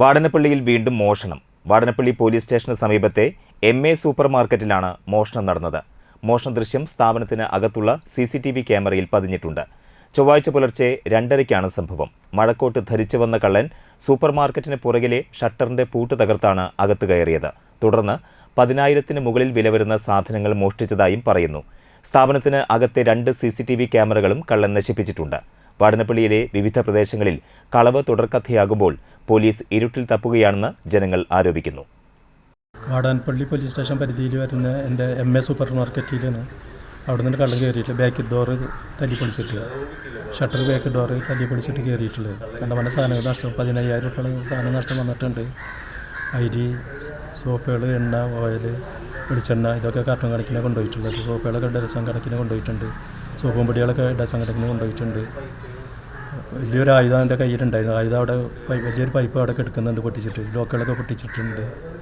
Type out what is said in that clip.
വാടനപ്പള്ളിയിൽ വീണ്ടും മോഷണം. വാടനപ്പള്ളി പോലീസ് സ്റ്റേഷന് സമീപത്തെ എം എ സൂപ്പർ മാർക്കറ്റിലാണ് മോഷണം നടന്നത്. മോഷണ ദൃശ്യം സ്ഥാപനത്തിന് അകത്തുള്ള സി സി ടി വി ക്യാമറയിൽ പതിഞ്ഞിട്ടുണ്ട്. ചൊവ്വാഴ്ച പുലർച്ചെ രണ്ടരയ്ക്കാണ് സംഭവം. മഴക്കോട്ട് ധരിച്ചു വന്ന കള്ളൻ സൂപ്പർ മാർക്കറ്റിന് പുറകിലെ ഷട്ടറിന്റെ പൂട്ട് തകർത്താണ് അകത്ത് കയറിയത്. തുടർന്ന് പതിനായിരത്തിന് മുകളിൽ വില വരുന്ന സാധനങ്ങൾ മോഷ്ടിച്ചതായും പറയുന്നു. സ്ഥാപനത്തിന് അകത്തെ രണ്ട് സി സി ടി വി ക്യാമറകളും കള്ളൻ നശിപ്പിച്ചിട്ടുണ്ട്. വാടനപ്പള്ളിയിലെ വിവിധ പ്രദേശങ്ങളിൽ കളവ് തുടർക്കഥയാകുമ്പോൾ പോലീസ് ഇരുട്ടിൽ തപ്പുകയാണെന്ന് ജനങ്ങൾ ആരോപിക്കുന്നു. വാടാൻപള്ളി പോലീസ് സ്റ്റേഷൻ പരിധിയിൽ വരുന്ന എന്റെ എം എ സൂപ്പർ മാർക്കറ്റിലാണ് അവിടെ നിന്ന് കള്ളം കയറിയിട്ട് ബാക്ക് ഡോറ് തല്ലി പൊളിച്ചിട്ട്. ഷട്ടർ ബാക്ക് ഡോറ് തല്ലി പൊളിച്ചിട്ട് കയറിയിട്ടുള്ളത് കണ്ടമാന സാധനങ്ങൾ നഷ്ടം. പതിനയ്യായിരം രൂപ സാധനം നഷ്ടം വന്നിട്ടുണ്ട്. അരി സോപ്പുകൾ എണ്ണ ഓയിൽ വെളിച്ചെണ്ണ ഇതൊക്കെ കാർട്ടൺ കണക്കിന് കൊണ്ടുപോയിട്ടുള്ളത്. സോപ്പുകളൊക്കെ ഡസൻ കണക്കിന് കൊണ്ടുപോയിട്ടുണ്ട്. സോപ്പും പൊടികളൊക്കെ ഡസൻ കണക്കിന് കൊണ്ടുപോയിട്ടുണ്ട്. വലിയൊരു ആയുധം എന്റെ കയ്യിലുണ്ടായിരുന്നു. ആയുധം അവിടെ വലിയൊരു പൈപ്പ് അവിടെ കിടക്കുന്നുണ്ട് പൊട്ടിച്ചിട്ട്. ലോക്കുകളൊക്കെ പൊട്ടിച്ചിട്ടുണ്ട്.